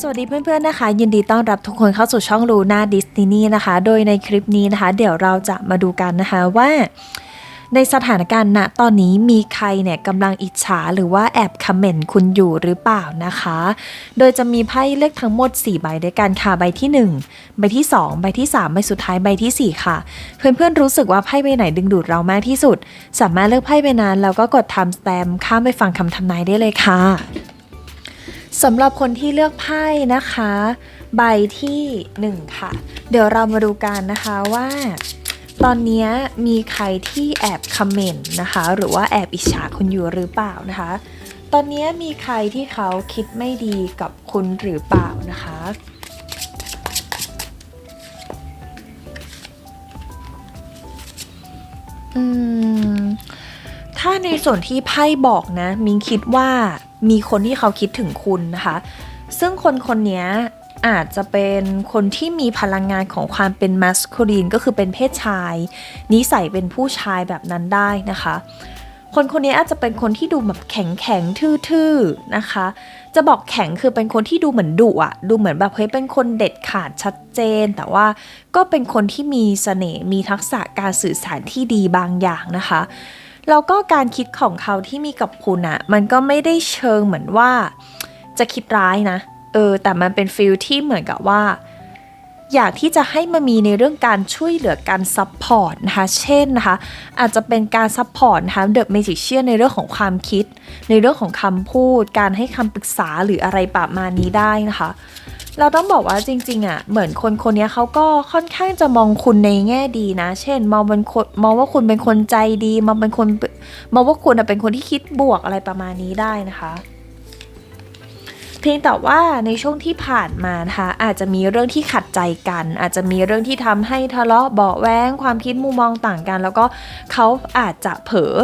สวัสดีเพื่อนๆนะคะ ยินดีต้อนรับทุกคนเข้าสู่ช่องรูน่าดิสนีย์นะคะ โดยในคลิปนี้นะคะ เดี๋ยวเราจะมาดูกันนะคะว่า ในสถานการณ์ณตอนนี้มีใครเนี่ยกำลังอิจฉาหรือว่าแอบคอมเมนต์คุณอยู่หรือเปล่านะคะ โดยจะมีไพ่เลือกทั้งหมด 4 ใบด้วยกันค่ะใบที่ 1 ใบที่ 2 ใบที่ 3 ใบสุดท้ายใบทีสี่4 ค่ะ เพื่อนๆรู้สึกว่าไพ่ใบไหนดึงดูดเรามากที่สุด สามารถเลือกไพ่ใบนั้นแล้วก็กดทำสแตมข้ามไปฟังคำทำนายได้เลยค่ะ สำหรับคนที่เลือกไพ่นะคะ ใบที่ 1 ค่ะ เดี๋ยวเรามาดูกันนะคะว่า ตอนนี้มีใครที่แอบคอมเมนต์นะคะ หรือว่าแอบอิจฉาคุณอยู่หรือเปล่านะคะ ตอนนี้มีใครที่เขาคิดไม่ดีกับคุณหรือเปล่านะคะอืมถ้าในส่วนที่ไพ่บอกนะ มิงคิดว่า มีคนที่เขาคิดถึงคุณนะคะ ซึ่งคนคนนี้อาจจะเป็นคนที่มีพลังงานของความเป็นมัสคูลีนก็คือเป็นเพศชาย นิสัยเป็นผู้ชายแบบนั้นได้นะคะ คนคนนี้อาจจะเป็นคนที่ดูแบบแข็งแข็งทื่อๆนะคะ จะบอกแข็งคือเป็นคนที่ดูเหมือนดุอะดูเหมือนแบบเฮ้ยเป็นคนเด็ดขาดชัดเจน แต่ว่าก็เป็นคนที่มีเสน่ห์มีทักษะการสื่อสารที่ดีบางอย่างนะคะ แล้วก็การคิดของเขาที่มีกับคุณอะมันก็ไม่ได้เชิงเหมือนว่า จะคิดร้ายนะ เออ แต่มันเป็นฟิลที่เหมือนกับว่า อยากที่จะให้มันมีในเรื่องการช่วยเหลือการซัพพอร์ตนะคะ เช่นนะคะ อาจจะเป็นการซัพพอร์ตนะคะเดอะเมจิเชียในเรื่องของความคิด ในเรื่องของคำพูด การให้คำปรึกษาหรืออะไรประมาณนี้ได้นะคะ เราต้องบอกว่าจริงๆอะเหมือนคนคนนี้เขาก็ค่อนข้างจะมองคุณในแง่ดีนะ เช่น มองเป็นคนมองว่าคุณเป็นคนใจดี มองเป็นคนมองว่าคุณเป็นคนที่คิดบวกอะไรประมาณนี้ได้นะคะ เพียงแต่ว่าในช่วงที่ผ่านมานะคะอาจจะมีเรื่องที่ขัดใจกัน อาจจะมีเรื่องที่ทำให้ทะเลาะเบาแว้งความคิดมุมมองต่างกัน แล้วก็เขาอาจจะเผลอ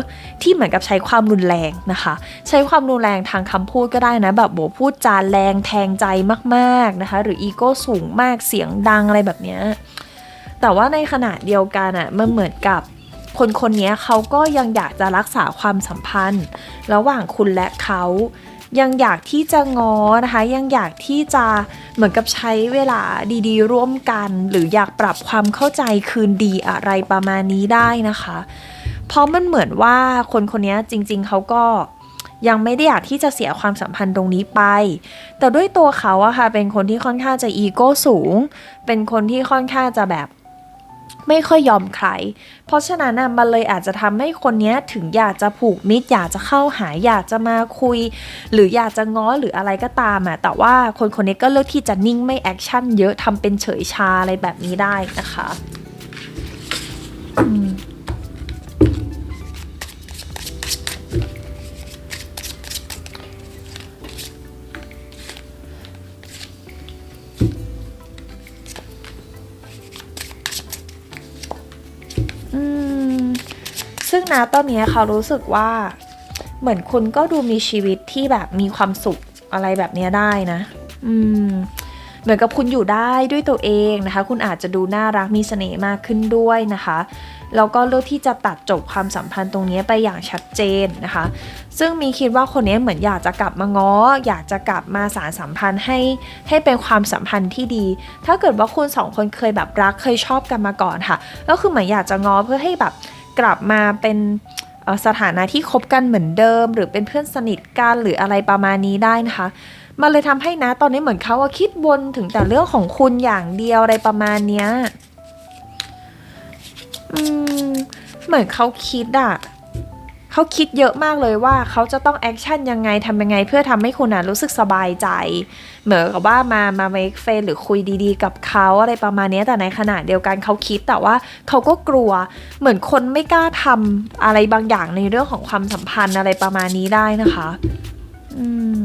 ที่เหมือนกับใช้ความรุนแรงนะคะ ใช้ความรุนแรงทางคำพูดก็ได้นะแบบโบพูดจาแรงแทงใจมากๆนะคะ หรืออีโก้สูงมากเสียงดังอะไรแบบเนี้ยแต่ว่าในขณะเดียวกันอะมันเหมือนกับคนคนนี้เขาก็ยังอยากจะรักษาความสัมพันธ์ ระหว่างคุณและเขา ยังอยากที่จะง้อนะคะ ยังอยากที่จะเหมือนกับใช้เวลาดีๆ ร่วมกัน หรืออยากปรับความเข้าใจคืนดีอะไรประมาณนี้ได้นะคะ เพราะมันเหมือนว่าคนคนนี้จริง ๆเขาก็ยังไม่ได้อยากที่จะเสียความสัมพันธ์ตรงนี้ไป แต่ด้วยตัวเขาอะค่ะเป็นคนที่ค่อนข้างจะอีโก้สูง เป็นคนที่ค่อนข้างจะแบบ ไม่ค่อยยอมใคร เพราะฉะนั้นมันเลยอาจจะทำให้คนนี้ถึงอยากจะผูกมิตรอยากจะเข้าหาอยากจะมาคุย หรืออยากจะง้อหรืออะไรก็ตามอะแต่ว่าคนคนนี้ก็เลือกที่จะนิ่งไม่แอคชั่นเยอะทำเป็นเฉยชาอะไรแบบนี้ได้นะคะ อืม งนะตอนนี้เขารู้สึกว่า เหมือนคุณก็ดูมีชีวิตที่แบบมีความสุขอะไรแบบนี้ได้นะ อืมเหมือนกับคุณอยู่ได้ด้วยตัวเองนะคะ คุณอาจจะดูน่ารักมีเสน่ห์มากขึ้นด้วยนะคะแล้วก็เลือกที่จะตัดจบความสัมพันธ์ตรงนี้ไปอย่างชัดเจนนะคะ ซึ่งมีคิดว่าคนนี้เหมือนอยากจะกลับมาง้อ อยากจะกลับมาสารสัมพันธ์ให้ให้เป็นความสัมพันธ์ที่ดี ถ้าเกิดว่าคุณสองคนเคยแบบรักเคยชอบกันมาก่อนค่ะ ก็คือเหมือนอยากจะง้อเพื่อให้แบบ กลับมาเป็นสถานะที่คบกันเหมือนเดิม หรือเป็นเพื่อนสนิทกันหรืออะไรประมาณนี้ได้นะคะมันเลยทำให้นะตอนนี้เหมือนเขาาคิดวนถึงแต่เรื่องของคุณอย่างเดียวอะไรประมาณเนี้ยอืมเหมือนเขาคิดอะ เขาคิดเยอะมากเลยว่าเขาจะต้องแอคชั่นยังไงทำยังไง เพื่อทำให้คุณอะรู้สึกสบายใจ เหมือนกับว่ามามาเมคเฟนหรือคุยดีๆ กับเขาอะไรประมาณนี้แต่ในขณะเดียวกันเขาคิดแต่ว่าเขาก็กลัวเหมือนคนไม่กล้าทำอะไรบางอย่างในเรื่องของความสัมพันธ์อะไรประมาณนี้ได้นะคะ อืม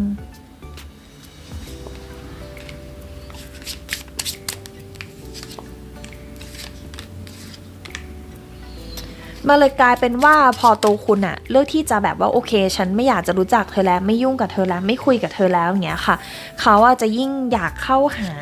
มันเลยกลายเป็นว่าพอโตคุณอะเลือกที่จะแบบว่าโอเค ฉันไม่อยากจะรู้จักเธอแล้วไม่ยุ่งกับเธอแล้วไม่คุยกับเธอแล้วอย่างเงี้ยค่ะ เขาอะจะยิ่งอยากเข้าหา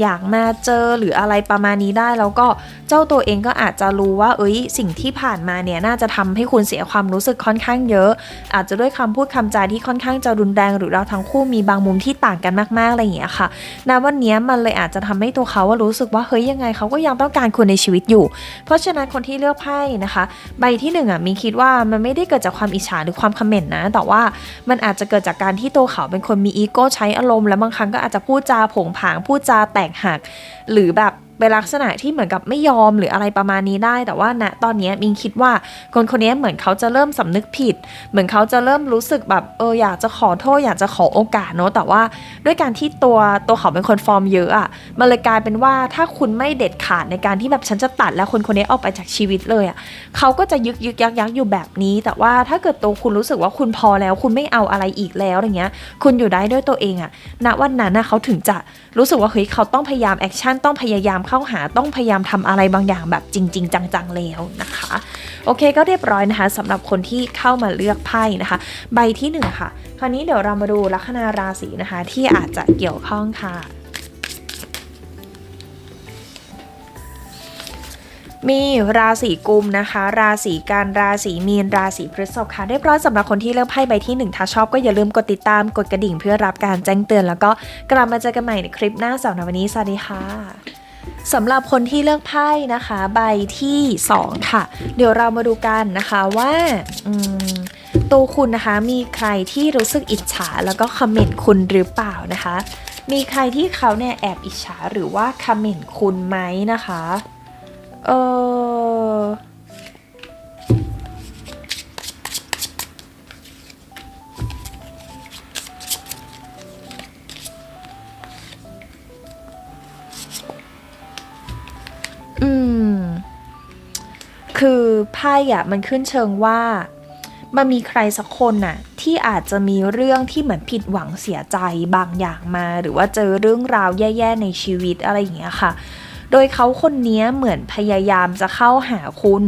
อยากมาเจอหรืออะไรประมาณนี้ได้ แล้วก็เจ้าตัวเองก็อาจจะรู้ว่า เอ้ยสิ่งที่ผ่านมาเนี่ยน่าจะทำให้คุณเสียความรู้สึกค่อนข้างเยอะ อาจจะด้วยคำพูดคำจาที่ค่อนข้างจะรุนแรงหรือเราทั้งคู่มีบางมุมที่ต่างกันมากๆอะไรอย่างเงี้ยค่ะณวันนี้มันเลยอาจจะทำให้ตัวเขาว่ารู้สึกว่าเฮ้ยยังไงเขาก็ยังต้องการคุณในชีวิตอยู่ เพราะฉะนั้นคนที่เลือกไพ่นะคะใบที่หนึ่งอะมีคิดว่ามันไม่ได้เกิดจากความอิจฉาหรือความคอมเมนต์นะ แต่ว่ามันอาจจะเกิดจากการที่ตัวเขาเป็นคนมีอีโก้ใช้อารมณ์ และบางครั้งก็อาจจะพูดจาผงผางพูดจาแตกหัก หรือแบบ เป็นลักษณะที่เหมือนกับไม่ยอมหรืออะไรประมาณนี้ได้ แต่ว่าณตอนนี้มิงคิดว่าคนคนนี้เหมือนเขาจะเริ่มสำนึกผิด เหมือนเขาจะเริ่มรู้สึกแบบเอออยากจะขอโทษอยากจะขอโอกาสเนอะแต่ว่าด้วยการที่ตัวตัวเขาเป็นคนฟอร์มเยอะอะมันเลยกลายเป็นว่าถ้าคุณไม่เด็ดขาดในการที่แบบฉันจะตัดแล้วคนคนนี้ออกไปจากชีวิตเลยอะเขาก็จะยึกยึกยักยักอยู่แบบนี้ แต่ว่าถ้าเกิดตัวคุณรู้สึกว่าคุณพอแล้ว คุณไม่เอาอะไรอีกแล้วอะไรเงี้ย คุณอยู่ได้ด้วยตัวเองอะณวันนั้นนะเขาถึงจะรู้สึกว่าเฮ้ยเขาต้องพยายามแอคชั่นต้องพยายามเข้าหาต้องพยายามทำอะไรบางอย่างแบบจริง ๆ จังๆแล้วนะคะ โอเคก็เรียบร้อยนะคะสำหรับคนที่เข้ามาเลือกไพ่นะคะ ใบที่หนึ่งค่ะ คราวนี้เดี๋ยวเรามาดูลัคนาราศีนะคะ ที่อาจจะเกี่ยวข้องค่ะมีราศีกุมนะคะ ราศีกันราศีมีนราศีพฤษภค่ะเรียบร้อยสำหรับคนที่เลือกไพ่ใบที่ 1 ถ้าชอบก็อย่าลืมกดติดตามกดกระดิ่งเพื่อรับการแจ้งเตือน แล้วก็กลับมาเจอกันใหม่ในคลิปหน้าสำหรับวันนี้สวัสดีค่ะ สำหรับคนที่เลือกไพ่นะคะ ใบที่ 2 ค่ะ เดี๋ยวเรามาดูกันนะคะว่าตัวคุณนะคะมีใครที่รู้สึกอิจฉาแล้วก็คอมเมนต์คุณหรือเปล่านะคะ มีใครที่เขาเนี่ยแอบอิจฉาหรือว่าคอมเมนต์คุณไหมนะคะ เออ อืม คือไพ่อะมันขึ้นเชิงว่า มันมีใครสักคนน่ะ ที่อาจจะมีเรื่องที่เหมือนผิดหวังเสียใจบางอย่างมา หรือว่าเจอเรื่องราวแย่ๆในชีวิตอะไรอย่างเงี้ยค่ะ โดยเขาคนนี้เหมือนพยายามจะเข้าหาคุณ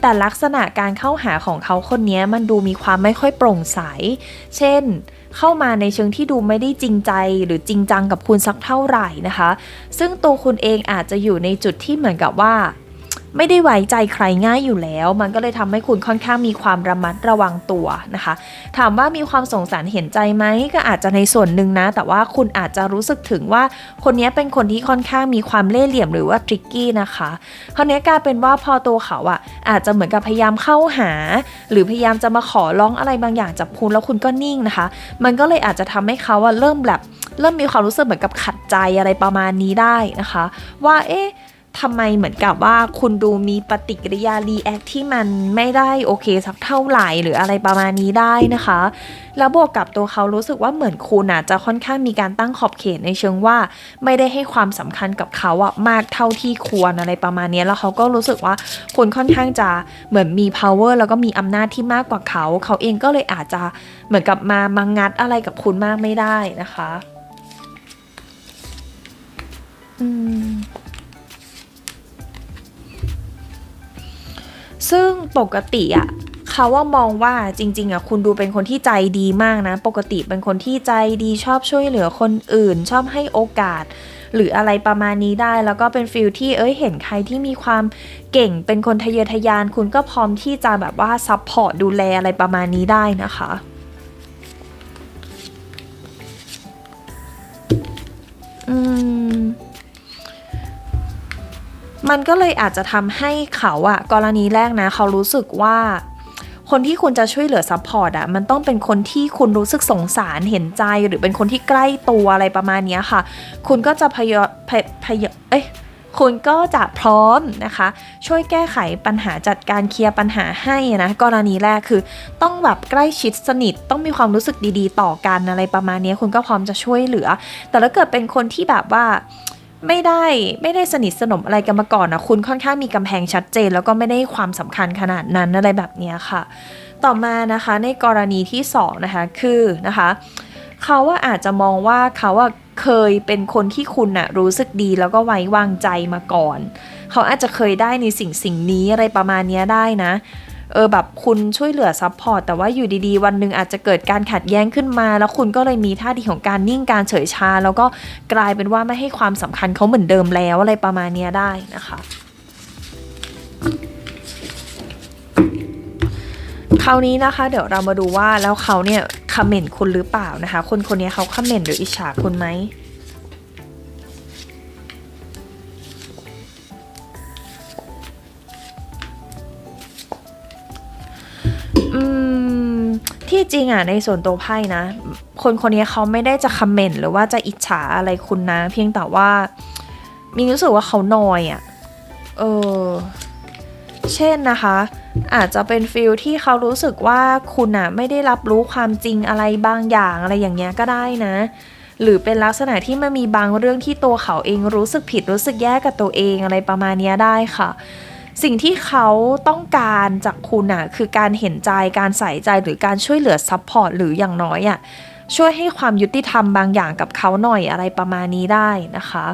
แต่ลักษณะการเข้าหาของเขาคนนี้มันดูมีความไม่ค่อยโปร่งใส เช่นเเข้ามาในเชิงที่ดูไม่ได้จริงใจหรือจริงจังกับคุณสักเท่าไหร่นะคะ ซึ่งตัวคุณเองอาจจะอยู่ในจุดที่เหมือนกับว่า ไม่ได้ไว้ใจใครง่ายอยู่แล้ว มันก็เลยทำให้คุณค่อนข้างมีความระมัดระวังตัวนะคะ ถามว่ามีความสงสารเห็นใจไหมก็อาจจะในส่วนหนึ่งนะ แต่ว่าคุณอาจจะรู้สึกถึงว่าคนนี้เป็นคนที่ค่อนข้างมีความเล่ห์เหลี่ยมหรือว่าทริกกี้นะคะคราวนี้กลายเป็นว่าพอตัวเขาอะอาจจะเหมือนกับพยายามเข้าหา หรือพยายามจะมาขอร้องอะไรบางอย่างจากคุณแล้วคุณก็นิ่งนะคะ มันก็เลยอาจจะทำให้เขาอะเริ่มแบบเริ่มมีความรู้สึกเหมือนกับขัดใจอะไรประมาณนี้ได้นะคะ ว่าเอ๊ะ ทำไมเหมือนกับว่าคุณดูมีปฏิกิริยารีแอคที่มันไม่ได้โอเคสักเท่าไหร่หรืออะไรประมาณนี้ได้นะคะ แล้วบวกกับตัวเขารู้สึกว่าเหมือนคุณอะจะค่อนข้างมีการตั้งขอบเขตในเชิงว่า ไม่ได้ให้ความสำคัญกับเขาอะมากเท่าที่ควรอะไรประมาณนี้แล้วเขาก็รู้สึกว่าคุณค่อนข้างจะเหมือนมี power แล้วก็มีอำนาจที่มากกว่าเขา เขาเองก็เลยอาจจะเหมือนกับมามางัดอะไรกับคุณมากไม่ได้นะคะ อืม ซึ่งปกติอะเขาว่ามองว่าจริง ๆอะคุณดูเป็นคนที่ใจดีมากนะ ปกติเป็นคนที่ใจดีชอบช่วยเหลือคนอื่น ชอบให้โอกาส หรืออะไรประมาณนี้ได้ แล้วก็เป็นฟิลที่เอ้ยเห็นใครที่มีความเก่งเป็นคนทะเยอทะยาน คุณก็พร้อมที่จะแบบว่าซัพพอร์ตดูแลอะไรประมาณนี้ได้นะคะ มันก็เลยอาจจะทำให้เขาอะกรณีแรกนะ เขารู้สึกว่า คนที่คุณจะช่วยเหลือซัพพอร์ตอะมันต้องเป็นคนที่คุณรู้สึกสงสารเห็นใจหรือเป็นคนที่ใกล้ตัวอะไรประมาณนี้ค่ะ คุณก็จะพยพยพยเอ้ยคุณก็จะพร้อมนะคะ ช่วยแก้ไขปัญหาจัดการเคลียร์ปัญหาให้นะกรณีแรกคือต้องแบบใกล้ชิดสนิทต้องมีความรู้สึกดีๆ ต่อกันอะไรประมาณนี้คุณก็พร้อมจะช่วยเหลือ แต่ถ้าเกิดเป็นคนที่แบบว่า ไม่ได้ไม่ได้สนิทสนมอะไรกันมาก่อนนะคุณค่อนข้างมีกำแพงชัดเจน แล้วก็ไม่ได้ความสำคัญขนาดนั้นอะไรแบบนี้ค่ะ ต่อมานะคะในกรณีที่สองนะคะคือนะคะเขาว่าอาจจะมองว่าเขาว่าเคยเป็นคนที่คุณน่ะรู้สึกดีแล้วก็ไว้วางใจมาก่อน เขาอาจจะเคยได้ในสิ่งสิ่งนี้อะไรประมาณนี้ได้นะ เออแบบคุณช่วยเหลือซัพพอร์ตแต่ว่าอยู่ดีๆ วันหนึ่งอาจจะเกิดการขัดแย้งขึ้นมา แล้วคุณก็เลยมีท่าทีของการนิ่งการเฉยชา แล้วก็กลายเป็นว่าไม่ให้ความสำคัญเขาเหมือนเดิมแล้วอะไรประมาณนี้ได้นะคะคราวนี้นะคะ เดี๋ยวเรามาดูว่าแล้วเขาเนี่ยคอมเมนต์คุณหรือเปล่านะคะ คนคนนี้เขาคอมเมนต์หรืออิจฉาคุณไหม จริงอะในส่วนตัวไพ่นะ คนคนนี้เขาไม่ได้จะคอมเมนต์หรือว่าจะอิจฉาอะไรคุณนะ เพียงแต่ว่า มีรู้สึกว่าเขานอยอะเออเช่นนะคะ อาจจะเป็นฟิลที่เขารู้สึกว่าคุณอะไม่ได้รับรู้ความจริงอะไรบางอย่างอะไรอย่างเงี้ยก็ได้นะ หรือเป็นลักษณะที่มันมีบางเรื่องที่ตัวเขาเองรู้สึกผิดรู้สึกแย่กับตัวเองอะไรประมาณนี้ได้ค่ะ สิ่งที่เขาต้องการจากคุณอะคือการเห็นใจการใส่ใจหรือการช่วยเหลือซัพพอร์ตหรืออย่างน้อยอะช่วยให้ความยุติธรรมบางอย่างกับเขาหน่อยอะไรประมาณนี้ได้นะคะ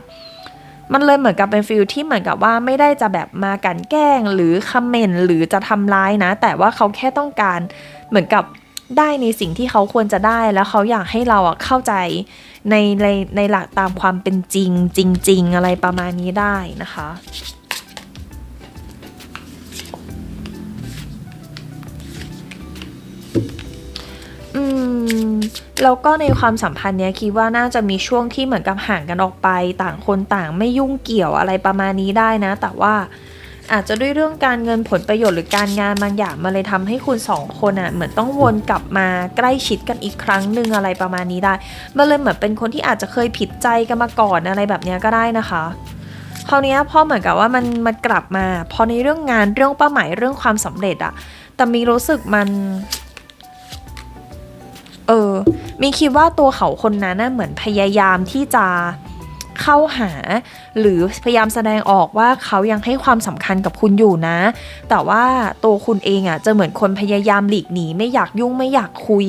มันเลยเหมือนกับเป็นฟิลที่เหมือนกับว่าไม่ได้จะแบบมากันแกล้งหรือคอมเมนต์หรือจะทำร้ายนะ แต่ว่าเขาแค่ต้องการเหมือนกับได้ในสิ่งที่เขาควรจะได้แล้วเขาอยากให้เราอะเข้าใจในในในหลักตามความเป็นจริงจริง ๆ อะไรประมาณนี้ได้นะคะ มแล้วก็ในความสัมพันธ์เนี้ยคิดว่าน่าจะมีช่วงที่เหมือนกับห่างกันออกไป ต่างคนต่างไม่ยุ่งเกี่ยวอะไรประมาณนี้ได้นะ แต่ว่าอาจจะด้วยเรื่องการเงินผลประโยชน์หรือการงานบางอย่างมาเลยทำให้คุณสองคนอะเหมือนต้องวนกลับมาใกล้ชิดกันอีกครั้งหนึ่งอะไรประมาณนี้ได้มันเลยเหมือนเป็นคนที่อาจจะเคยผิดใจกันมาก่อนอะไรแบบเนี้ยก็ได้นะคะคราวนี้พอเหมือนกับว่ามันมันกลับมา พอในเรื่องงานเรื่องเป้าหมายเรื่องความสำเร็จอะแต่มีรู้สึกมัน เออ มีคิดว่าตัวเขาคนนั้นน่ะเหมือนพยายามที่จะเข้าหา หรือพยายามแสดงออกว่าเขายังให้ความสำคัญกับคุณอยู่นะ แต่ว่าตัวคุณเองอะจะเหมือนคนพยายามหลีกหนี ไม่อยากยุ่งไม่อยากคุย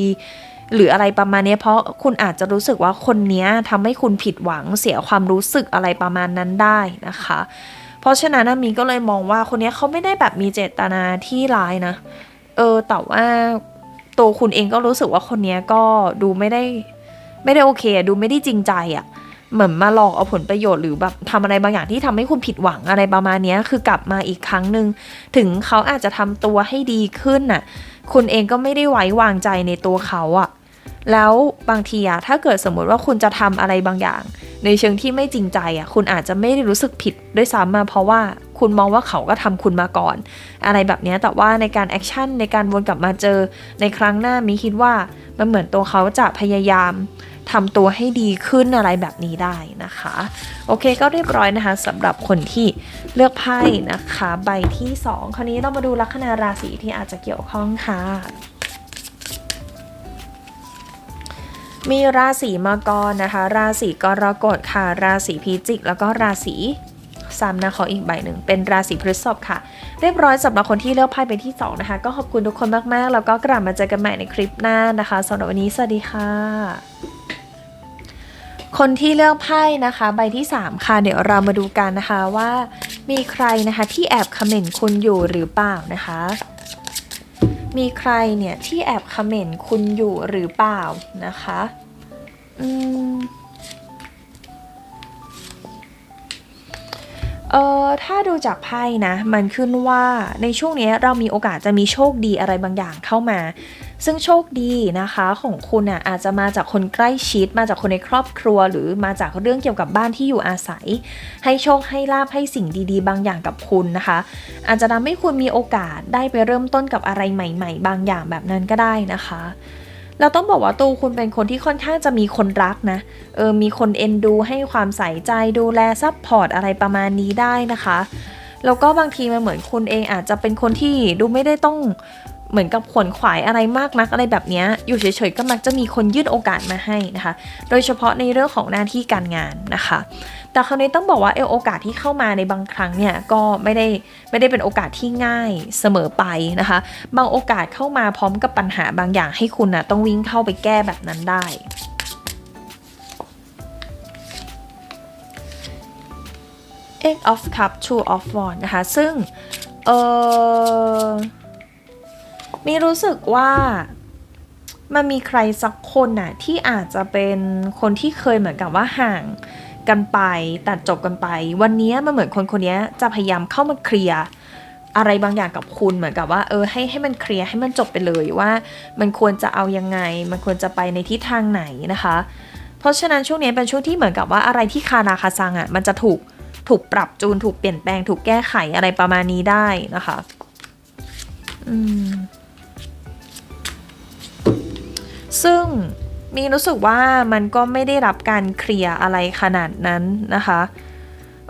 หรืออะไรประมาณนี้เพราะคุณอาจจะรู้สึกว่าคนนี้ทำให้คุณผิดหวังเสียความรู้สึกอะไรประมาณนั้นได้นะคะ เพราะฉะนั้นมีก็เลยมองว่าคนนี้เขาไม่ได้แบบมีเจตนาที่ร้ายนะ เออแต่ว่า ตัวคุณเองก็รู้สึกว่าคนนี้ก็ดูไม่ได้ไม่ได้โอเค ดูไม่ได้จริงใจอะ่ะเหมือนมาหลอกเอาผลประโยชน์หรือแบบทำอะไรบางอย่างที่ทำให้คุณผิดหวังอะไรประมาณนี้คือกลับมาอีกครั้งหนึ่งถึงเขาอาจจะทำตัวให้ดีขึ้นน่ะ คุณเองก็ไม่ได้ไว้วางใจในตัวเขาอะ แล้วบางทีอะถ้าเกิดสมมติว่าคุณจะทำอะไรบางอย่าง ในเชิงที่ไม่จริงใจอะคุณอาจจะไม่ได้รู้สึกผิดด้วยซ้ำมาเพราะว่าคุณมองว่าเขาก็ทำคุณมาก่อน อะไรแบบนี้แต่ว่าในการแอคชั่นในการวนกลับมาเจอในครั้งหน้ามีคิดว่ามันเหมือนตัวเขาจะพยายามทำตัวให้ดีขึ้นอะไรแบบนี้ได้นะคะ โอเคก็เรียบร้อยนะคะสำหรับคนที่เลือกไพ่นะคะ ใบที่ 2 คราวนี้เรามาดูลัคนาราศีที่อาจจะเกี่ยวข้องค่ะ มีราศีมังกรนะคะ ราศีกรกฎค่ะ ราศีพิจิก แล้วก็ราศีซ้ำนะขออีกใบหนึ่งเป็นราศีพฤษภค่ะ เรียบร้อยสำหรับคนที่เลือกไพ่เป็นที่ 2 นะคะ ก็ขอบคุณทุกคนมากๆ แล้วก็กลับมาเจอกันใหม่ในคลิปหน้านะคะสำหรับวันนี้สวัสดีค่ะ คนที่เลือกไพ่นะคะ ใบที่ 3 ค่ะ เดี๋ยวเรามาดูกันนะคะว่า มีใครนะคะที่แอบคอมเมนต์คุณอยู่หรือเปล่านะคะ มีใครเนี่ยที่แอบคอมเมนต์คุณอยู่หรือเปล่านะคะ อืม เออถ้าดูจากไพ่นะ มันขึ้นว่าในช่วงนี้เรามีโอกาสจะมีโชคดีอะไรบางอย่างเข้ามา ซึ่งโชคดีนะคะของคุณอะอาจจะมาจากคนใกล้ชิด มาจากคนในครอบครัว หรือมาจากเรื่องเกี่ยวกับบ้านที่อยู่อาศัย ให้โชคให้ลาบให้สิ่งดีๆ บางอย่างกับคุณนะคะ อาจจะทำให้คุณมีโอกาสได้ไปเริ่มต้นกับอะไรใหม่ ๆ บางอย่างแบบนั้นก็ได้นะคะ เราต้องบอกว่าตัวคุณเป็นคนที่ค่อนข้างจะมีคนรักนะ เออ มีคนเอ็นดูให้ความใส่ใจดูแลซัพพอร์ตอะไรประมาณนี้ได้นะคะ แล้วก็บางทีมันเหมือนคุณเองอาจจะเป็นคนที่ดูไม่ได้ต้องเหมือนกับขวนขวายอะไรมากนักอะไรแบบนี้ อยู่เฉยๆก็มักจะมีคนยื่นโอกาสมาให้นะคะ โดยเฉพาะในเรื่องของหน้าที่การงานนะคะ แต่คราวนี้ต้องบอกว่าเออโอกาสที่เข้ามาในบางครั้งเนี่ยก็ไม่ได้ไม่ได้เป็นโอกาสที่ง่ายเสมอไปนะคะ บางโอกาสเข้ามาพร้อมกับปัญหาบางอย่างให้คุณนะต้องวิ่งเข้าไปแก้แบบนั้นได้เอ Eight of Cup Two of Wands นะคะ ซึ่งเออมีรู้สึกว่ามันมีใครสักคนน่ะที่อาจจะเป็นคนที่เคยเหมือนกับว่าห่าง กันไป ตัดจบกันไป วันนี้มันเหมือนคนคนนี้จะพยายามเข้ามาเคลียร์อะไรบางอย่างกับคุณเหมือนกับว่า เออให้ให้มันเคลียร์ให้มันจบไปเลยว่า มันควรจะเอายังไง มันควรจะไปในทิศทางไหนนะคะ เพราะฉะนั้นช่วงนี้เป็นช่วงที่เหมือนกับว่าอะไรที่คาราคาซังอะ่ะมันจะถูกถูกปรับจูนถูกเปลี่ยนแปลงถูกแก้ไขอะไรประมาณนี้ได้นะคะอืมซึ่ง มีรู้สึกว่ามันก็ไม่ได้รับการเคลียร์อะไรขนาดนั้นนะคะ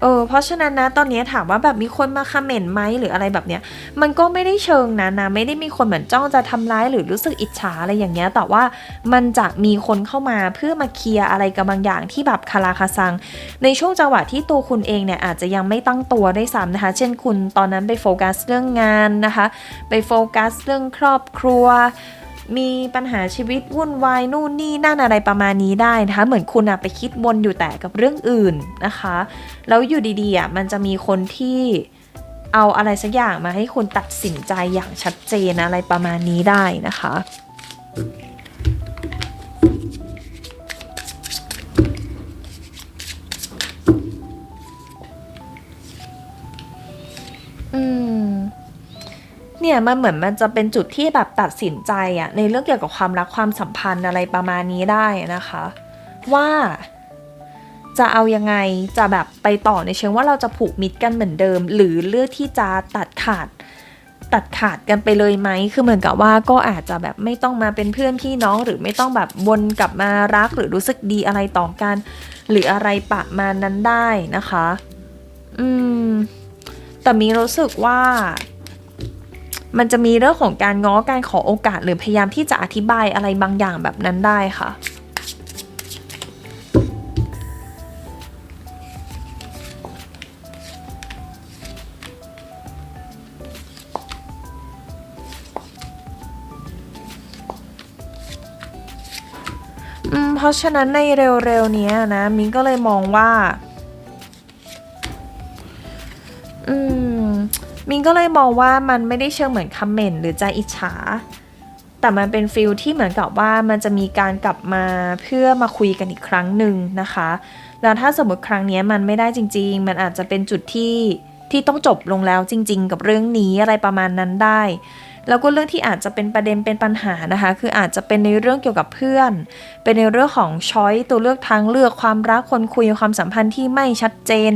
เออเพราะฉะนั้นนะตอนนี้ถามว่าแบบมีคนมาคอมเมนต์ไหมหรืออะไรแบบเนี้ย มันก็ไม่ได้เชิงนะนะ ไม่ได้มีคนเหมือนจ้องจะทำร้ายหรือรู้สึกอิจฉาอะไรอย่างเงี้ยแต่ว่ามันจะมีคนเข้ามาเพื่อมาเคลียร์อะไรกับบางอย่างที่แบบคาราคาซัง ในช่วงจังหวะที่ตัวคุณเองเนี่ยอาจจะยังไม่ตั้งตัวได้ซ้ำนะคะ เช่นคุณตอนนั้นไปโฟกัสเรื่องงานนะคะ ไปโฟกัสเรื่องครอบครัว มีปัญหาชีวิตวุ่นวายนู่นนี่นั่นอะไรประมาณนี้ได้นะคะ เหมือนคุณอะไปคิดวนอยู่แต่กับเรื่องอื่นนะคะ แล้วอยู่ดีๆอะมันจะมีคนที่เอาอะไรสักอย่างมาให้คุณตัดสินใจอย่างชัดเจนอะไรประมาณนี้ได้นะคะ เนี่ยมันเหมือนมันจะเป็นจุดที่แบบตัดสินใจอะในเรื่องเกี่ยวกับความรักความสัมพันธ์อะไรประมาณนี้ได้นะคะ ว่าจะเอายังไงจะแบบไปต่อในเชิงว่าเราจะผูกมิตรกันเหมือนเดิม หรือเลือกที่จะตัดขาดตัดขาดกันไปเลยไหม คือเหมือนกับว่าก็อาจจะแบบไม่ต้องมาเป็นเพื่อนพี่น้อง หรือไม่ต้องแบบวนกลับมารักหรือรู้สึกดีอะไรต่อกัน หรืออะไรประมาณนั้นได้นะคะ อืม แต่มีรู้สึกว่า มันจะมีเรื่องของการง้อการขอโอกาส หรือพยายามที่จะอธิบายอะไรบางอย่างแบบนั้นได้ค่ะเพราะฉะนั้นในเร็วๆนี้นะ มินก็เลยมองว่า อืม มินก็เลยมองว่ามันไม่ได้เชิงเหมือนคอมเมนต์หรือใจอิจฉา แต่มันเป็นฟิลที่เหมือนกับว่ามันจะมีการกลับมาเพื่อมาคุยกันอีกครั้งหนึ่งนะคะ แล้วถ้าสมมติครั้งนี้มันไม่ได้จริง ๆ มันอาจจะเป็นจุดที่ที่ต้องจบลงแล้วจริง ๆ กับเรื่องนี้อะไรประมาณนั้นได้ แล้วก็เรื่องที่อาจจะเป็นประเด็นเป็นปัญหานะคะ คืออาจจะเป็นในเรื่องเกี่ยวกับเพื่อน เป็นในเรื่องของช้อยตัวเลือกทางเลือกความรักคนคุยความสัมพันธ์ที่ไม่ชัดเจน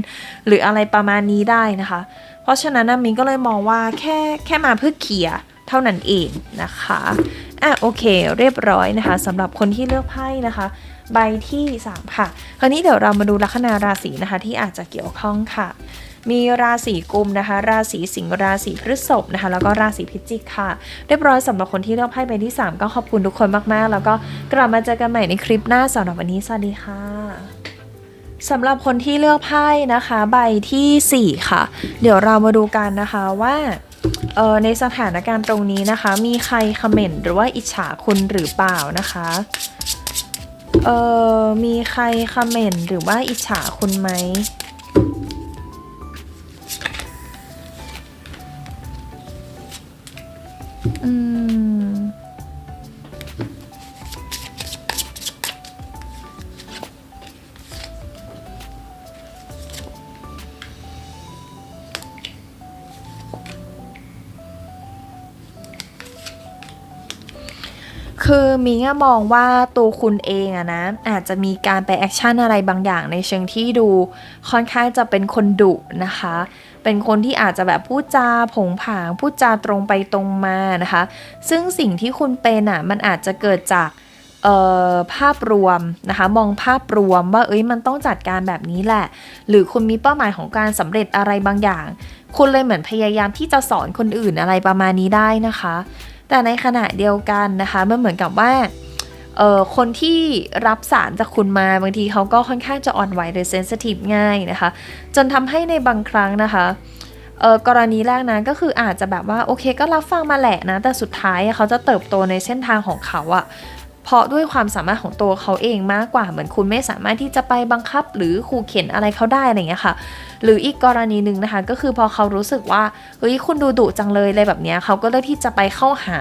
หรืออะไรประมาณนี้ได้นะคะ ราะฉะนั้นมินก็เลยมองว่าแค่แค่มาเพื่อเคลียร์เท่านั้นเองนะคะอะโอเค เรียบร้อยนะคะสำหรับคนที่เลือกไพ่นะคะ ใบที่ 3 ค่ะ คราวนี้เดี๋ยวเรามาดูลัคนาราศีนะคะ ที่อาจจะเกี่ยวข้องค่ะ มีราศีกุมนะคะ ราศีสิงห์ราศีพฤษภนะคะ แล้วก็ราศีพิจิกค่ะ เรียบร้อยสำหรับคนที่เลือกไพ่ใบที่ 3 ก็ขอบคุณทุกคนมากๆ แล้วก็กลับมาเจอกันใหม่ในคลิปหน้าสำหรับวันนี้สวัสดีค่ะ สำหรับคนที่เลือกไพ่นะคะ ใบทีสี่ 4 ค่ะ เดี๋ยวเรามาดูกันนะคะว่าเออในสถานการณ์ตรงนี้นะคะ มีใครคอมเมนต์หรือว่าอิจฉาคุณหรือเปล่านะคะเออมีใครคอมเมนต์หรือว่าอิจฉาคุณไหม มิงมองว่าตัวคุณเองอะนะอาจจะมีการไปแอคชั่นอะไรบางอย่างในเชิงที่ดูค่อนข้างจะเป็นคนดุนะคะ เป็นคนที่อาจจะแบบพูดจาผงผางพูดจาตรงไปตรงมานะคะ ซึ่งสิ่งที่คุณเป็นอะมันอาจจะเกิดจากภาพรวมนะคะมองภาพรวมว่าเอ้ยมันต้องจัดการแบบนี้แหละ หรือคุณมีเป้าหมายของการสำเร็จอะไรบางอย่าง คุณเลยเหมือนพยายามที่จะสอนคนอื่นอะไรประมาณนี้ได้นะคะ แต่ในขณะเดียวกันนะคะมันเหมือนกับว่าเอ่อคนที่รับสารจากคุณมาบางทีเขาก็ค่อนข้างจะอ่อนไหวหรือเซนซิทีฟง่ายนะคะ จนทำให้ในบางครั้งนะคะเออกรณีแรกนะก็คืออาจจะแบบว่าโอเคก็รับฟังมาแหละนะ แต่สุดท้ายเขาจะเติบโตในเส้นทางของเขาอะ เพราะด้วยความสามารถของตัวเขาเองมากกว่าเหมือนคุณไม่สามารถที่จะไปบังคับ หรือขู่เข็นอะไรเขาได้อะไรเงี้ยค่ะ หรืออีกกรณีหนึ่งนะคะ ก็คือพอเขารู้สึกว่าเฮ้ยคุณดูดุจังเลยอะไรแบบเนี้ยเขาก็เลือกที่จะไปเข้าหา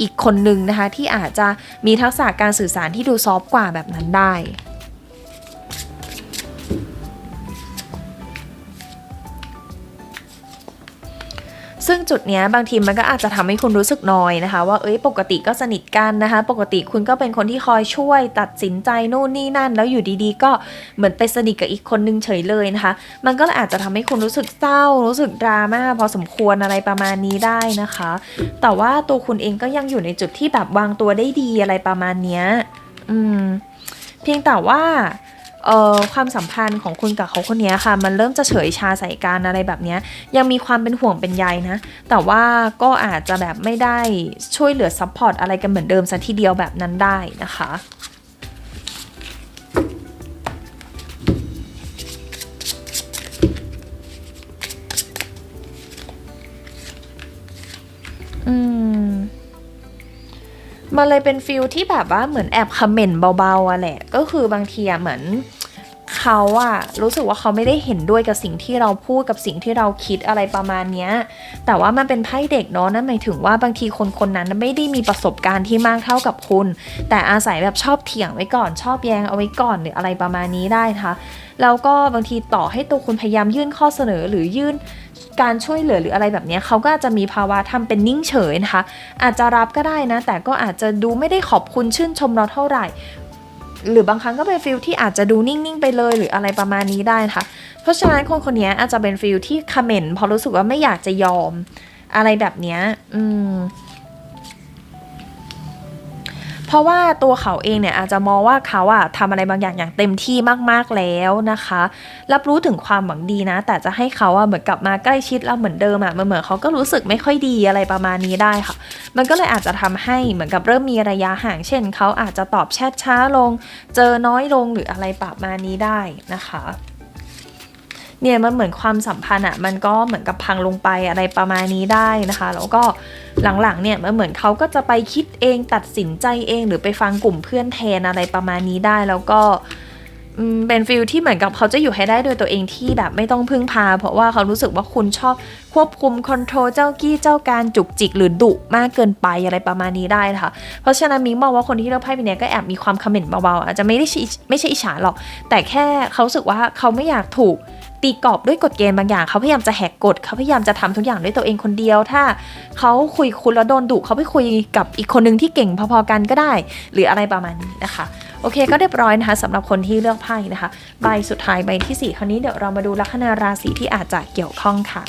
อีกคนนึงนะคะ ที่อาจจะมีทักษะการสื่อสารที่ดูซอฟกว่าแบบนั้นได้ ซึ่งจุดเนี้ยบางทีมันก็อาจจะทำให้คุณรู้สึกนอยนะคะ ว่าเอ้ยปกติก็สนิทกันนะคะ ปกติคุณก็เป็นคนที่คอยช่วยตัดสินใจนู่นนี่นั่น แล้วอยู่ดีๆ ก็เหมือนไปสนิทกับอีกคนนึงเฉยเลยนะคะ มันก็อาจจะทำให้คุณรู้สึกเศร้า รู้สึกดราม่าพอสมควรอะไรประมาณนี้ได้นะคะ แต่ว่าตัวคุณเองก็ยังอยู่ในจุดที่แบบวางตัวได้ดีอะไรประมาณเนี้ยอืมเพียงแต่ว่า ความสัมพันธ์ของคุณกับเขาคนนี้ค่ะ มันเริ่มจะเฉยชาใส่กันอะไรแบบนี้ยยังมีความเป็นห่วงเป็นใยนะ แต่ว่าก็อาจจะแบบไม่ได้ช่วยเหลือซัพพอร์ตอะไรกันเหมือนเดิมซะทีเดียวแบบนั้นได้นะคะอืมมันเลยเป็นฟิลที่แบบว่าเหมือนแอบคอมเมนต์เบาๆอะแหละ ก็คือบางทีอะเหมือน เขาอะรู้สึกว่าเขาไม่ได้เห็นด้วยกับสิ่งที่เราพูดกับสิ่งที่เราคิดอะไรประมาณเนี้ย แต่ว่ามันเป็นไพ่เด็กเนาะนั่นหมายถึงว่าบางทีคนคนนั้นไม่ได้มีประสบการณ์ที่มากเท่ากับคุณ แต่อาศัยแบบชอบเถียงไว้ก่อน ชอบแย้งเอาไว้ก่อนหรืออะไรประมาณนี้ได้นะคะแล้วก็บางทีต่อให้ตัวคุณพยายามยื่นข้อเสนอหรือยื่นการช่วยเหลือหรืออะไรแบบนี้เขาก็อาจจะมีภาวะทำเป็นนิ่งเฉยนะคะ อาจจะรับก็ได้นะ แต่ก็อาจจะดูไม่ได้ขอบคุณชื่นชมเราเท่าไหร่ หรือบางครั้งก็เป็นฟิลที่อาจจะดูนิ่งๆไปเลยหรืออะไรประมาณนี้ได้นะคะ เพราะฉะนั้นคนคนนี้อาจจะเป็นฟิลที่คอมเมนต์พอรู้สึกว่าไม่อยากจะยอมอะไรแบบเนี้ย อืม ราะว่าตัวเขาเองเนี่ยอาจจะมองว่าเขาอะทำอะไรบางอย่างอย่างเต็มที่มากๆแล้วนะคะ รับรู้ถึงความหวังดีนะ แต่จะให้เขาอะเหมือนกลับมาใกล้ชิดเราเหมือนเดิมอะมันเหมือนเขาก็รู้สึกไม่ค่อยดีอะไรประมาณนี้ได้ค่ะ มันก็เลยอาจจะทำให้เหมือนกับเริ่มมีระยะห่าง เช่นเขาอาจจะตอบแชทช้าลง เจอน้อยลงหรืออะไรประมาณนี้ได้นะคะ เนี่ยมันเหมือนความสัมพันธ์อะมันก็เหมือนกับพังลงไปอะไรประมาณนี้ได้นะคะ แล้วก็หลังๆเนี่ยมันเหมือนเขาก็จะไปคิดเองตัดสินใจเอง หรือไปฟังกลุ่มเพื่อนแทนอะไรประมาณนี้ได้แล้วก็ เป็นฟิลที่เหมือนกับเขาจะอยู่ให้ได้โดยตัวเองที่แบบไม่ต้องพึ่งพา เพราะว่าเขารู้สึกว่าคุณชอบควบคุมคอนโทรลเจ้ากี้เจ้าการจุกจิกหรือดุมากเกินไปอะไรประมาณนี้ได้นะคะเพราะฉะนั้นมิงมองว่าคนที่เลือกไพ่ใบเนี้ยก็แอบมีความคอมเมนต์เบาๆอาจจะไม่ได้ไม่ใช่อิจฉาหรอก แต่แค่เขาสึกว่าเขาไม่อยากถูกตีกรอบด้วยกฎเกณฑ์บางอย่างเขาพยายามจะแหกกฎเขาพยายามจะทำทุกอย่างด้วยตัวเองคนเดียว ถ้าเขาคุยคุณแล้วโดนดุเขาไปคุยกับอีกคนนึงที่เก่งพอๆกันก็ได้ หรืออะไรประมาณนี้นะคะ โอเคก็เรียบร้อยนะคะสำหรับคนที่เลือกไพ่นะคะ ใบสุดท้ายใบที่ 4 คราวนี้เดี๋ยวเรามาดูลัคนาราศีที่อาจจะเกี่ยวข้องค่ะ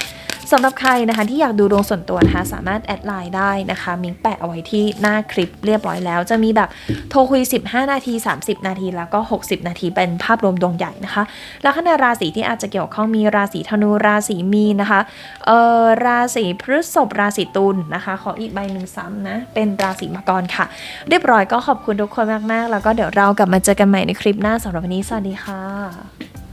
สำหรับใครนะคะที่อยากดูดวงส่วนตัวนะคะสามารถแอดไลน์ได้นะคะมิงแปะเอาไว้ที่หน้าคลิปเรียบร้อยแล้ว จะมีแบบโทรคุย 15 นาที 30 นาที แล้วก็ 60 นาทีเป็นภาพรวมดวงใหญ่นะคะลัคนาราศีที่อาจจะเกี่ยวข้องมีราศีธนูราศีมีนนะคะเอ่อราศีพฤษภราศีตุลนะคะ ขออีกใบหนึ่งซ้ำนะเป็นราศีมังกรค่ะ เรียบร้อยก็ขอบคุณทุกคนมากๆ แล้วก็เดี๋ยวเรากลับมาเจอกันใหม่ในคลิปหน้าสำหรับวันนี้สวัสดีค่ะ